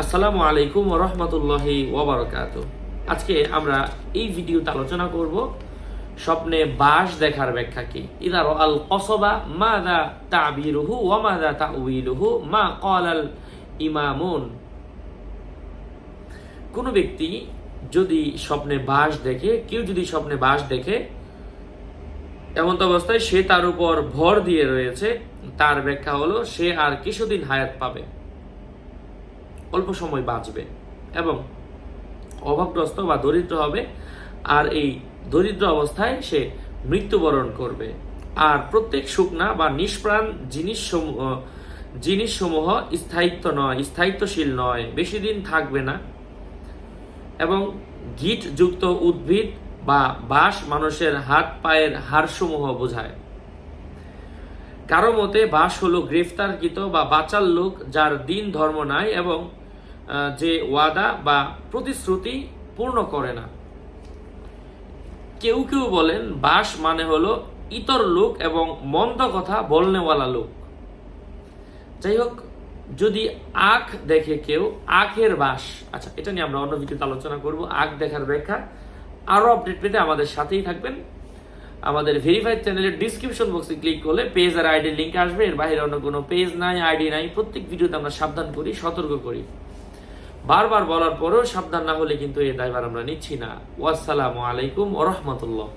আসসালামু আলাইকুম রহমতুল্লাহি ওবরকাত আজকে আমরা এই ভিডিওতে আলোচনা করব স্বপ্নে বাস দেখার ব্যাখ্যা কি? ইদার আল কসবা মা দা তাবিরুহু ওয়া মা দা তাউইলুহু মা ক্বাল আল ইমামুন। কোন ব্যক্তি যদি স্বপ্নে বাস দেখে, কেউ যদি স্বপ্নে বাস দেখে, এমন তো অবস্থায় সে তার উপর ভর দিয়ে রয়েছে, তার ব্যাখ্যা হলো সে আর কিছুদিন হায়াত পাবে। অল্প সময় বাঁচবে এবং অভাবগ্রস্ত বা দরিদ্র হবে আর এই দরিদ্র অবস্থায় সে মৃত্যুবরণ করবে। আর প্রত্যেক শুকনা বা নিষ্প্রাণ জিনিস জিনিসসমূহ স্থায়িত্ব নয়, স্থায়িত্বশীল নয়, বেশি দিন থাকবে না। এবং গিট যুক্ত উদ্ভিদ বা বাঁশ মানুষের হাত পায়ের হাড়সমূহ বোঝায়। কারও মতে বাস হলো গ্রেফতারকৃত বা বাচাল লোক যার দিন ধর্ম নাই এবং যে ওয়াদা বা প্রতিশ্রুতি পূর্ণ করে না। কেউ কেউ বলেন, বাস মানে হলো ইতর লোক এবং মন্দ কথা বলনেওয়ালা লোক। যাই হোক, যদি আখ দেখে কেউ, আখের বাস আচ্ছা এটা নিয়ে আমরা অন্য ভিডিওতে আলোচনা করব, আখ দেখার ব্যাখ্যা। আরও আপডেট পেতে আমাদের সাথেই থাকবেন। আমাদের ভেরিফাইড চ্যানেলের ডিসক্রিপশন বক্সে ক্লিক করলে পেজ আর আইডির লিঙ্ক আসবে। এর বাইরে অন্য কোনো পেজ নাই আইডি নাই। প্রত্যেক ভিডিওতে আমরা সাবধান করি, সতর্ক করি। বারবার বলার পরেও সাবধান না হলে কিন্তু এই দায়ভার আমরা নিচ্ছি না। ওয়াসসালামু আলাইকুম ওরহমতুল্লাহ